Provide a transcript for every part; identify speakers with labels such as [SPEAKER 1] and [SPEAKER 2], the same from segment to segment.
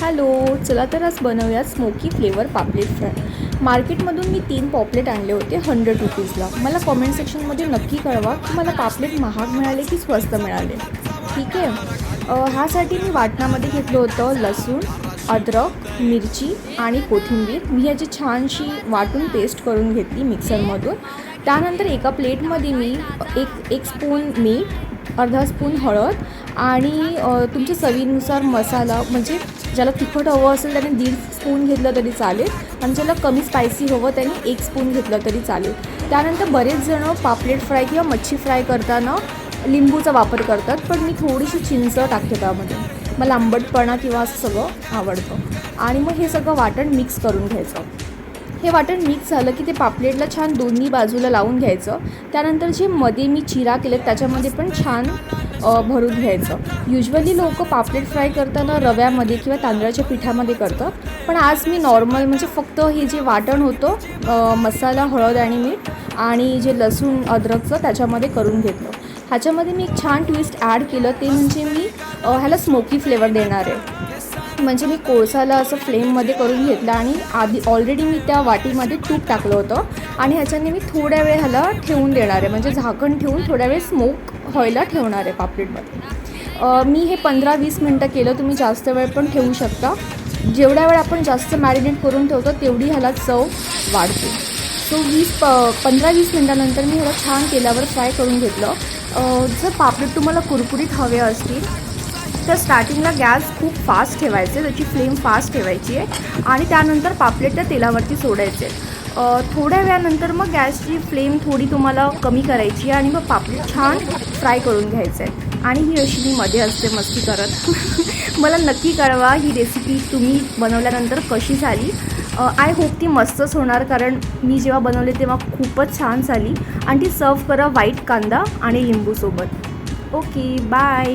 [SPEAKER 1] Hello चला तर आज बनवूया स्मोकी फ्लेवर पापलेट फ्राय मार्केटमधून मी तीन पॉपलेट आणले होते हंड्रेड रुपीजला मला कॉमेंट सेक्शनमध्ये नक्की कळवा की मला पापलेट महाग मिळाले की स्वस्त मिळाले. ठीक आहे? ह्यासाठी मी वाटणामध्ये घेतलं होतं लसूण अद्रक मिरची आणि कोथिंबीर. मी ह्याची छानशी वाटून पेस्ट करून घेतली मिक्सरमधून त्यानंतर एका प्लेटमध्ये मी एक एक स्पून मीठ अर्धा स्पून हळद आणि तुमच्या चवीनुसार मसाला म्हणजे ज्याला तिखट हवं असेल त्याने दीड स्पून घेतलं तरी चालेल आणि ज्याला कमी स्पायसी हवं त्याने एक स्पून घेतलं तरी चालेल. त्यानंतर बरेच जणं पापलेट फ्राय किंवा मच्छी फ्राय करताना लिंबूचा वापर करतात पण मी थोडीशी चिंच टाकते त्यामध्ये. मला आंबटपणा किंवा असं सगळं आवडतं. आणि मग हे सगळं वाटण मिक्स करून घ्यायचं. हे वाटण मिक्स झालं की ते पापलेटला छान दोन्ही बाजूला लावून घ्यायचं. त्यानंतर जे मध्ये मी चिरा केले त्याच्यामध्ये पण छान भरून घ्यायचं. युजली लोक पापलेट फ्राय करताना रव्यामध्ये किंवा तांदळाच्या पिठामध्ये करतात पण आज मी नॉर्मल म्हणजे फक्त हे जे वाटण होतं मसाला हळद आणि मीठ आणि जे लसूण अद्रकचं त्याच्यामध्ये करून घेतलं. ह्याच्यामध्ये मी एक छान ट्विस्ट ॲड केलं ते म्हणजे मी ह्याला स्मोकी फ्लेवर देणार आहे. म्हणजे मी कोळसाला असं फ्लेममध्ये करून घेतलं आणि आधी ऑलरेडी मी त्या वाटीमध्ये तूप टाकलं होतं. आणि ह्याच्याने मी थोड्या वेळ ह्याला ठेवून देणार आहे. म्हणजे झाकण ठेवून थोड्या वेळ स्मोक व्हायला ठेवणार आहे पापलेटमध्ये. मी हे पंधरा वीस मिनटं केलं. तुम्ही जास्त वेळ पण ठेवू शकता. जेवढ्या वेळ आपण जास्त मॅरिनेट करून ठेवतो तेवढी ह्याला चव वाढते. सो वीस प पंधरा वीस मिनटानंतर मी ह्याला छान तेलावर फ्राय करून घेतलं. जर पापलेट तुम्हाला कुरकुरीत हवे असतील तर स्टार्टिंगला गॅस खूप फास्ट ठेवायचे त्याची फ्लेम फास्ट ठेवायची आहे. आणि त्यानंतर पापलेट त्या तेलावरती सोडायचे. थोड्या वेळानंतर मग गॅसची फ्लेम थोडी तुम्हाला कमी करायची आहे आणि मग पापलेट छान फ्राय करून घ्यायचं आहे. आणि ही अशी मी मध्ये असते मस्ती करत. मला नक्की कळवा ही रेसिपी तुम्ही बनवल्यानंतर कशी झाली. आय होप ती मस्तच होणार कारण मी जेव्हा बनवले तेव्हा खूपच छान झाली. आणि ती सर्व करा व्हाईट कांदा आणि लिंबूसोबत ओके बाय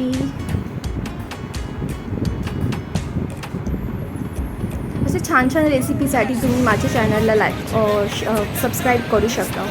[SPEAKER 1] असे छान छान रेसिपीसाठी तुम्ही माझ्या चॅनलला लाईक सबस्क्राईब करू शकता.